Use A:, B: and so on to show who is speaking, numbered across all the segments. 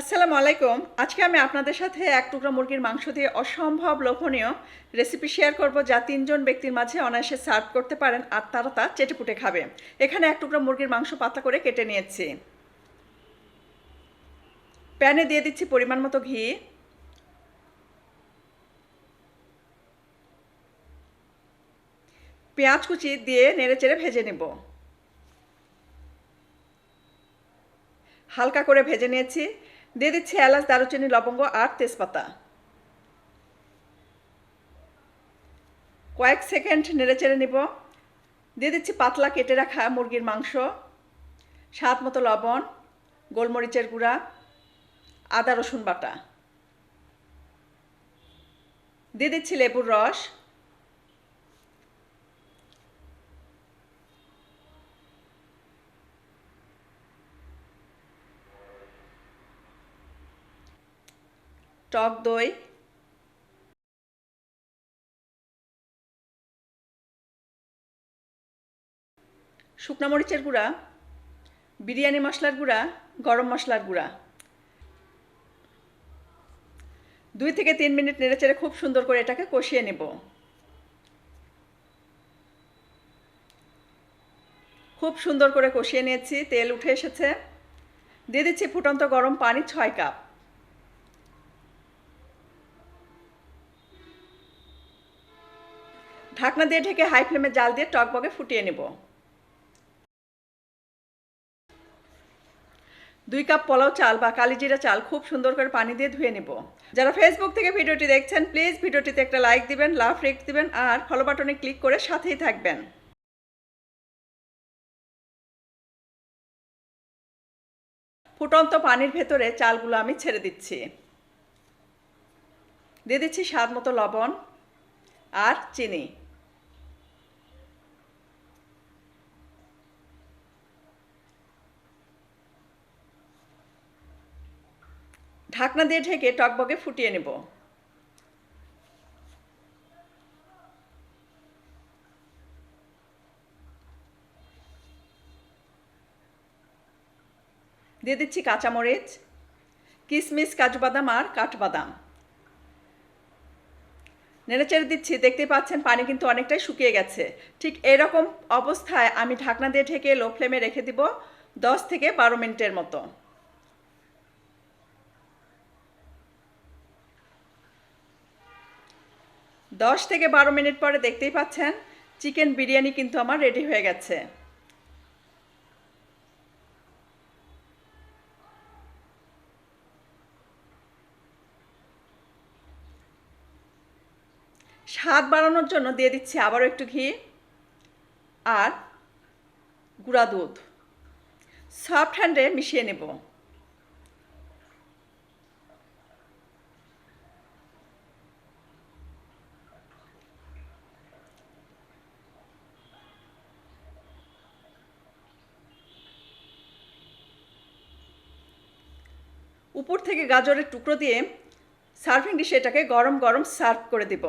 A: আসসালামু আলাইকুম। আজকে আমি আপনাদের সাথে এক টুকরা মুরগির মাংস দিয়ে অসম্ভব লোভনীয় রেসিপি শেয়ার করব যা তিনজন ব্যক্তির মাঝে অনায়াসে সার্ভ করতে পারেন আর তারা তা চেটেপুটে খাবে। এখানে এক টুকরা মুরগির মাংস পাতলা করে কেটে নিয়েছি। প্যানে দিয়ে দিচ্ছি পরিমাণ মতো ঘি। পেঁয়াজ কুচি দিয়ে নেড়ে চেড়ে ভেজে নেব। হালকা করে ভেজে নিয়েছি। দিয়ে দিচ্ছি এলাচ, দারুচিনি, লবঙ্গ আর তেজপাতা। কয়েক সেকেন্ড নেড়ে চেড়ে নিব। দিয়ে দিচ্ছি পাতলা কেটে রাখা মুরগির মাংস, স্বাদ মতো লবণ, গোলমরিচের গুঁড়া, আদা রসুন বাটা। দিয়ে দিচ্ছি লেবুর রস। টক দই। শুকনো মরিচের গুঁড়া, বিরিয়ানি মশলার গুঁড়া, গরম মশলার গুঁড়া। দুই থেকে তিন মিনিট নেড়েচেড়ে খুব সুন্দর করে এটাকে কষিয়ে নেব। খুব সুন্দর করে কষিয়ে নিয়েছি, তেল উঠে এসেছে। দিয়ে দিচ্ছি ফুটন্ত গরম পানি ছয় কাপ। ঢাকনা দিয়ে ঢেকে হাই ফ্লেমে জাল দিয়ে টকবগে ফুটিয়ে নেব। দুই কাপ পোলাও চাল বা কালিজিরা চাল খুব সুন্দর করে পানি দিয়ে ধুয়ে নেব। যারা ফেসবুক থেকে ভিডিওটি দেখছেন প্লিজ ভিডিওটিতে একটা লাইক দিবেন লাভ রেখ দিবেন আর ফলো বাটনে ক্লিক করে সাথেই থাকবেন। ফুটন্ত পানির ভেতরে চালগুলো আমি ছেড়ে দিচ্ছি। দিয়ে দিচ্ছি স্বাদ মতো লবণ আর চিনি। ঢাকনা দিয়ে ঢেকে টকবগে ফুটিয়ে নেব। দিয়ে দিচ্ছি কাঁচামরিচ কিশমিশ কাজু বাদাম আর কাঠবাদাম। নেড়েচেড়ে দিচ্ছি দেখতে পাচ্ছেন পানি কিন্তু অনেকটাই শুকিয়ে গেছে। ঠিক এরকম অবস্থায় আমি ঢাকনা দিয়ে ঢেকে লো ফ্লেমে রেখে দিব দশ থেকে বারো মিনিটের মতো। দশ থেকে বারো মিনিট পরে দেখতেই পাচ্ছেন, চিকেন বিরিয়ানি কিন্তু আমার রেডি হয়ে গেছে। স্বাদ বাড়ানোর জন্য দিয়ে দিচ্ছি আবারও একটু ঘি আর গুঁড়া দুধ। সফট হ্যান্ডে মিশিয়ে নেব। উপর থেকে গাজরের টুকরো দিয়ে সার্ভিং ডিশে এটাকে গরম গরম সার্ভ করে দিব।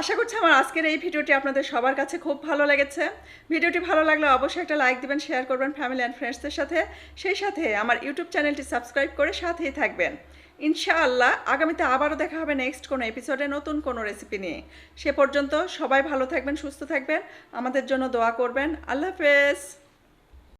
A: আশা করছি আমার আজকের এই ভিডিওটি আপনাদের সবার কাছে খুব ভালো লেগেছে। ভিডিওটি ভালো লাগলে অবশ্যই একটা লাইক দিবেন, শেয়ার করবেন ফ্যামিলি অ্যান্ড ফ্রেন্ডসদের সাথে। সেই সাথে আমার ইউটিউব চ্যানেলটি সাবস্ক্রাইব করে সাথেই থাকবেন। ইনশাআল্লাহ আগামীতে আবারও দেখা হবে নেক্সট কোনো এপিসোডে নতুন কোনো রেসিপি নিয়ে। সে পর্যন্ত সবাই ভালো থাকবেন, সুস্থ থাকবেন। আমাদের জন্য দোয়া করবেন। আল্লাহ হাফেজ।